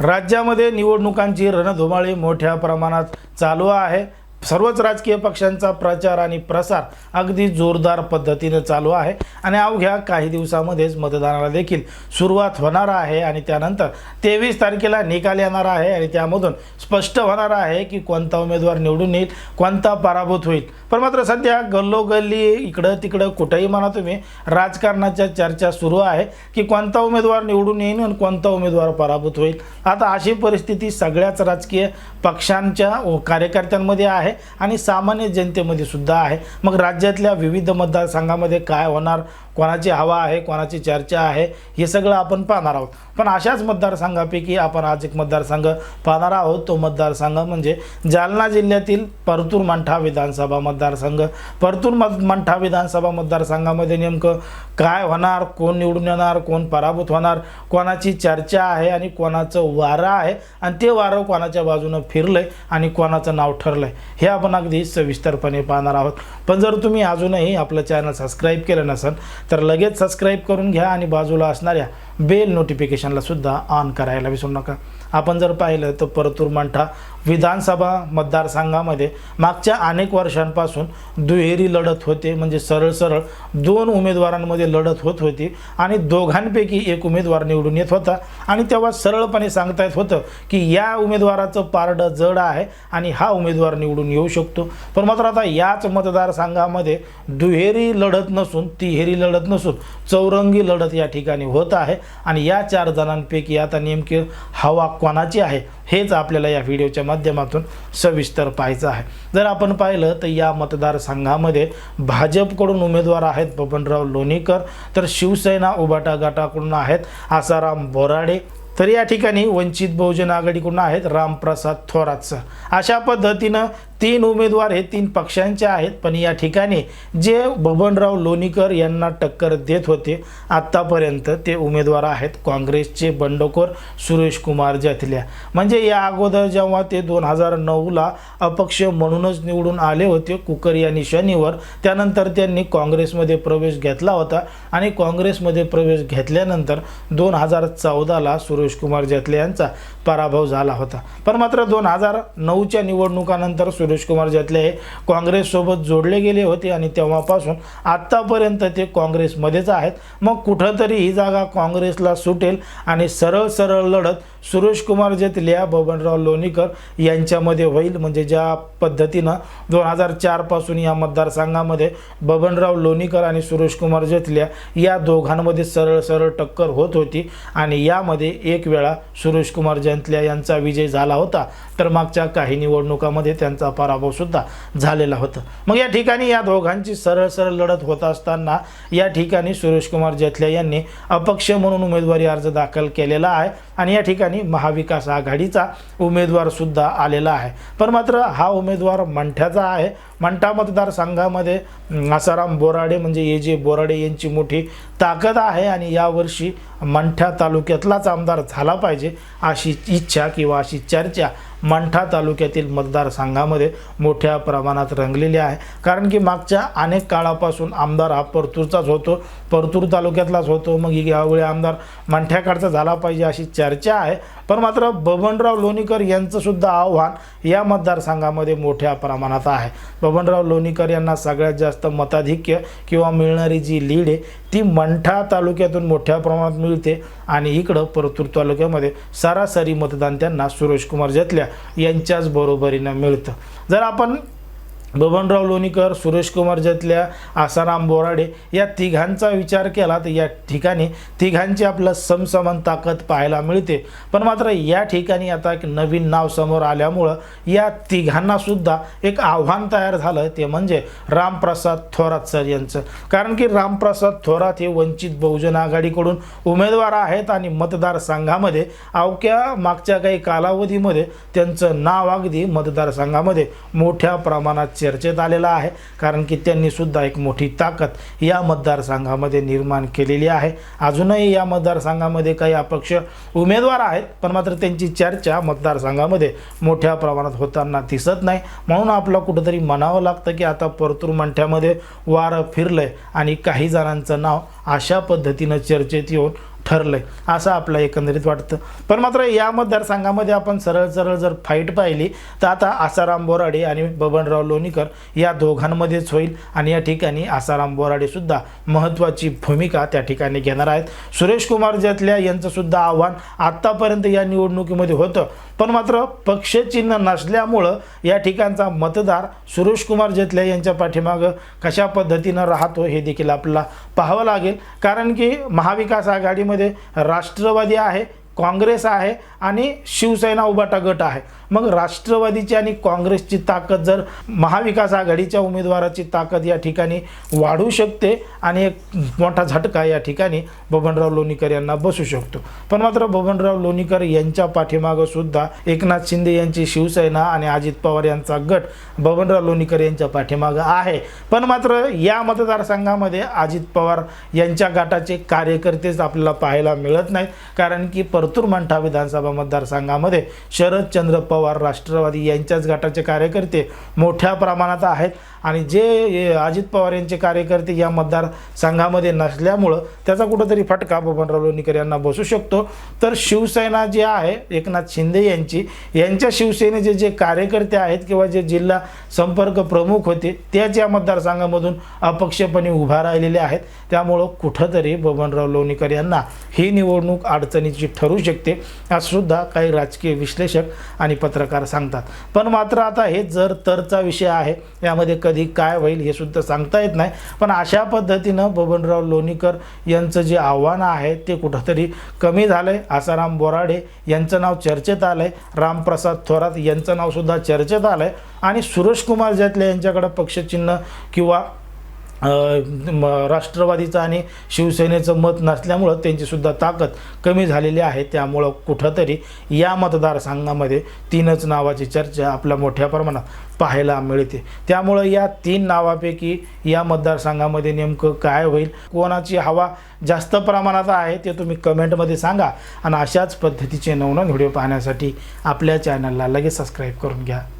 राज्यामध्ये निवडणुकांची रणधुमाळी मोठ्या प्रमाणात चालू आहे. सर्वच राजकीय पक्षांचा प्रचार आणि प्रसार अगदी जोरदार पद्धतीनं चालू आहे आणि अवघ्या काही दिवसामध्येच मतदानाला देखील सुरुवात होणार आहे आणि त्यानंतर तेवीस तारखेला निकाल येणार आहे आणि त्यामधून स्पष्ट होणार आहे की कोणता उमेदवार निवडून येईल कोणता पराभूत होईल. पण मात्र सध्या गल्लोगल्ली इकडं तिकडं कुठंही म्हणा तुम्ही राजकारणाच्या चर्चा सुरू आहे की कोणता उमेदवार निवडून येईल आणि कोणता उमेदवार पराभूत होईल. आता अशी परिस्थिती सगळ्याच राजकीय पक्षांच्या कार्यकर्त्यांमध्ये आहे. आणि सामान्य जनतेमध्ये सुद्धा आहे. मग राज्यातल्या विविध मतदारसंघामध्ये काय होणार? कोणाची हवा आहे कोणाची चर्चा आहे हे सगळं आपण पाहणार आहोत. पण अशाच मतदारसंघापैकी आपण आज एक मतदारसंघ पाहणार आहोत. तो मतदारसंघ म्हणजे जालना जिल्ह्यातील परतूर मंठा विधानसभा मतदारसंघ. परतूर मत मंठा विधानसभा मतदारसंघामध्ये नेमकं काय होणार कोण निवडून येणार कोण पराभूत होणार कोणाची चर्चा आहे आणि कोणाचं वारं आहे आणि ते वारं कोणाच्या बाजूनं फिरलं आणि कोणाचं नाव ठरलंय हे आपण अगदी सविस्तरपणे पाहणार आहोत. पण जर तुम्ही अजूनही आपलं चॅनल सबस्क्राईब केलं नसेल तर लगेच सबस्क्राईब करून घ्या आणि बाजूला असणाऱ्या बेल नोटिफिकेशनला सुद्धा ऑन करायला विसरू नका. आपण जर पाहिलं तर परतूर मंठा विधानसभा मतदारसंघामध्ये मागच्या अनेक वर्षांपासून दुहेरी लढत होते. म्हणजे सरळ सरळ दोन उमेदवारांमध्ये लढत होत होती आणि दोघांपैकी एक उमेदवार निवडून येत होता. आणि तेव्हा सरळपणे सांगता येत होतं की या उमेदवाराचं पारडं जड आहे आणि हा उमेदवार निवडून येऊ शकतो. पण मात्र आता याच मतदारसंघामध्ये दुहेरी लढत नसून तिहेरी लढत लढत नसून चौरंगी लढत या ठिकाणी होत आहे. आणि या चार जणांपैकी आता नेमकी हवा कोणाची आहे हेच आपल्याला या व्हिडिओच्या माध्यमातून सविस्तर पाहायचं आहे. जर आपण पाहिलं तर या मतदारसंघामध्ये भाजपकडून उमेदवार आहेत बबनराव लोणीकर तर शिवसेना उबाटा गटाकडून आहेत आसाराम बोराडे तर या ठिकाणी वंचित बहुजन आघाडीकडून आहेत रामप्रसाद थोरात अशा पद्धतीनं तीन उमेदवार हे तीन पक्षांचे आहेत पण या ठिकाणी जे बबनराव लोणीकर यांना टक्कर देत होते आत्तापर्यंत ते उमेदवार आहेत काँग्रेसचे बंडखोर सुरेश कुमार जथल्या. म्हणजे या अगोदर जेव्हा ते दोन हजार नऊला अपक्ष म्हणूनच निवडून आले होते कुकर या निशाणीवर त्यानंतर त्यांनी काँग्रेसमध्ये प्रवेश घेतला होता आणि काँग्रेसमध्ये प्रवेश घेतल्यानंतर दोन हजार चौदाला सुरेश कुमार जथले यांचा पराभव झाला होता. पण मात्र दोन हजार नऊच्या निवडणुकानंतर सुरेश कुमार जथले हे काँग्रेससोबत जोडले गेले होते आणि तेव्हापासून आत्तापर्यंत ते काँग्रेसमध्येच आहेत. मग कुठंतरी ही जागा काँग्रेसला सुटेल आणि सरळ सरळ लढत सुरेश कुमार बबनराव लोणीकर यांच्यामध्ये होईल. म्हणजे ज्या पद्धतीनं दोन हजार चारपासून या मतदारसंघामध्ये बबनराव लोणीकर आणि सुरेश कुमार या दोघांमध्ये सरळ सरळ टक्कर होत होती आणि यामध्ये एक वेळा सुरेश कुमार जयंतल्या यांचा विजय झाला होता तर मागच्या काही निवडणुकामध्ये त्यांचा पराभव सुद्धा झालेला होता. मग या ठिकाणी या दोघांची सरळ सरळ लढत होत असताना या ठिकाणी सुरेशकुमार कुमार यांनी अपक्ष म्हणून उमेदवारी अर्ज दाखल केलेला आहे आणि या ठिकाणी महाविकास आघाडीचा उमेदवारसुद्धा आलेला आहे. पण मात्र हा उमेदवार मंठ्याचा आहे. मंठा मतदारसंघामध्ये आसाराम बोराडे म्हणजे ए जे बोराडे यांची मोठी ताकद आहे आणि यावर्षी मंठा तालुक्यातलाच आमदार झाला पाहिजे अशी इच्छा किंवा अशी चर्चा मंठा तालुक्यातील मतदारसंघामध्ये मोठ्या प्रमाणात रंगलेली आहे. कारण की मागच्या अनेक काळापासून आमदार हा परतूरचाच होतो परतूर तालुक्यातलाच होतो. मग यावेळी आमदार मंठ्याकडचा झाला पाहिजे अशी चर्चा आहे. पण मात्र बबनराव लोणीकर यांचंसुद्धा आव्हान या मतदारसंघामध्ये मोठ्या प्रमाणात आहे. बबनराव लोणीकर यांना सगळ्यात जास्त मताधिक्य किंवा मिळणारी जी लीड आहे ती मंठा तालुक्यातून मोठ्या प्रमाणात मिळते. आणि इकडं परतूर तालुक्यामध्ये सरासरी मतदान त्यांना सुरेशकुमार जतल्या यांच्याच बरोबरीनं मिळतं. जर आपण बबनराव लोणीकर सुरेश कुमार जतल्या आसाराम बोराडे या तिघांचा विचार केला तर या ठिकाणी तिघांची आपलं समसमान ताकद पाहायला मिळते. पण मात्र या ठिकाणी आता एक नवीन नाव समोर आल्यामुळं या तिघांनासुद्धा एक आव्हान तयार झालं. ते म्हणजे रामप्रसाद थोरात सर यांचं. कारण की रामप्रसाद थोरात हे वंचित बहुजन आघाडीकडून उमेदवार आहेत आणि मतदारसंघामध्ये अवक्या मागच्या काही कालावधीमध्ये त्यांचं नाव अगदी मतदारसंघामध्ये मोठ्या प्रमाणात चर्चेत आलेला आहे. कारण की त्यांनीसुद्धा एक मोठी ताकद या मतदारसंघामध्ये निर्माण केलेली आहे. अजूनही या मतदारसंघामध्ये काही अपक्ष उमेदवार आहेत पण मात्र त्यांची चर्चा मतदारसंघामध्ये मोठ्या प्रमाणात होताना दिसत नाही. म्हणून आपलं कुठंतरी म्हणावं लागतं की आता परतूर मंठ्यामध्ये वारं फिरलं आणि काही जणांचं नाव अशा पद्धतीनं चर्चेत येऊन ठरलंय असं आपलं एकंदरीत वाटतं. पण मात्र या मतदारसंघामध्ये आपण सरळ सरळ जर फाईट पाहिली तर आता आसाराम बोराडे आणि बबनराव लोणीकर या दोघांमध्येच होईल. आणि या ठिकाणी आसाराम बोराडेसुद्धा महत्त्वाची भूमिका त्या ठिकाणी घेणार आहेत. सुरेश कुमार जतल्या यांचंसुद्धा आव्हान आत्तापर्यंत या निवडणुकीमध्ये होतं. पण मात्र पक्षचिन्ह नसल्यामुळं या ठिकाणचा मतदार सुरेश कुमार जतल्या यांच्या पाठीमागं कशा पद्धतीनं राहतो हे देखील आपल्याला पाहावं लागेल. कारण की महाविकास आघाडीमध्ये राष्ट्रवादी आहे. काँग्रेस आहे आणि शिवसेना उबाटा गट आहे. मग राष्ट्रवादीची आणि काँग्रेसची ताकद जर महाविकास आघाडीच्या उमेदवाराची ताकद या ठिकाणी वाढू शकते आणि एक मोठा झटका या ठिकाणी बबनराव लोणीकर यांना बसू शकतो. पण मात्र बबनराव लोणीकर यांच्या पाठीमागं सुद्धा एकनाथ शिंदे यांची शिवसेना आणि अजित पवार यांचा गट बबनराव लोणीकर यांच्या पाठीमागं आहे. पण मात्र या मतदारसंघामध्ये अजित पवार यांच्या गटाचे कार्यकर्तेच आपल्याला पाहायला मिळत नाहीत. कारण की परतूर मंठा विधानसभा मतदारसंघामध्ये शरदचंद्र पवार राष्ट्रवादी यांच्याच गटाचे कार्यकर्ते मोठ्या प्रमाणात आहेत. आणि जे अजित पवार यांचे कार्यकर्ते या मतदारसंघामध्ये नसल्यामुळं त्याचा कुठंतरी फटका बबनराव लोणीकर यांना बसू शकतो. तर शिवसेना जी आहे एकनाथ शिंदे यांची यांच्या शिवसेनेचे जे कार्यकर्ते आहेत किंवा जे जिल्हा संपर्क प्रमुख होते त्याच या मतदारसंघामधून अपक्षपणे उभा राहिलेले आहेत. त्यामुळं कुठंतरी बबनराव लोणीकर यांना ही निवडणूक अडचणीची ठरू शकते असं सुद्धा काही राजकीय विश्लेषक आणि पत्रकार सांगतात. पण मात्र आता हे जर तरचा विषय आहे यामध्ये कधी काय होईल हे सुद्धा सांगता येत नाही. पण अशा पद्धतीनं बबनराव लोणीकर यांचं जे आव्हानं आहे ते कुठंतरी कमी झालं आहे आसाराम बोराडे यांचं नाव चर्चेत आलं आहे रामप्रसाद थोरात यांचं नावसुद्धा चर्चेत आलं आहे आणि सुरेश कुमार यांच्याकडं पक्षचिन्ह किंवा राष्ट्रवादीचं आणि शिवसेनेचं मत नसल्यामुळं त्यांचीसुद्धा ताकद कमी झालेली आहे. त्यामुळं कुठंतरी या मतदारसंघामध्ये तीनच नावाची चर्चा आपल्या मोठ्या प्रमाणात पाहायला मिळते. त्यामुळं या तीन नावापैकी या मतदारसंघामध्ये नेमकं काय होईल कोणाची हवा जास्त प्रमाणात आहे ते तुम्ही कमेंटमध्ये सांगा आणि अशाच पद्धतीचे नवनवीन व्हिडिओ पाहण्यासाठी आपल्या चॅनलला लगेच सबस्क्राईब करून घ्या.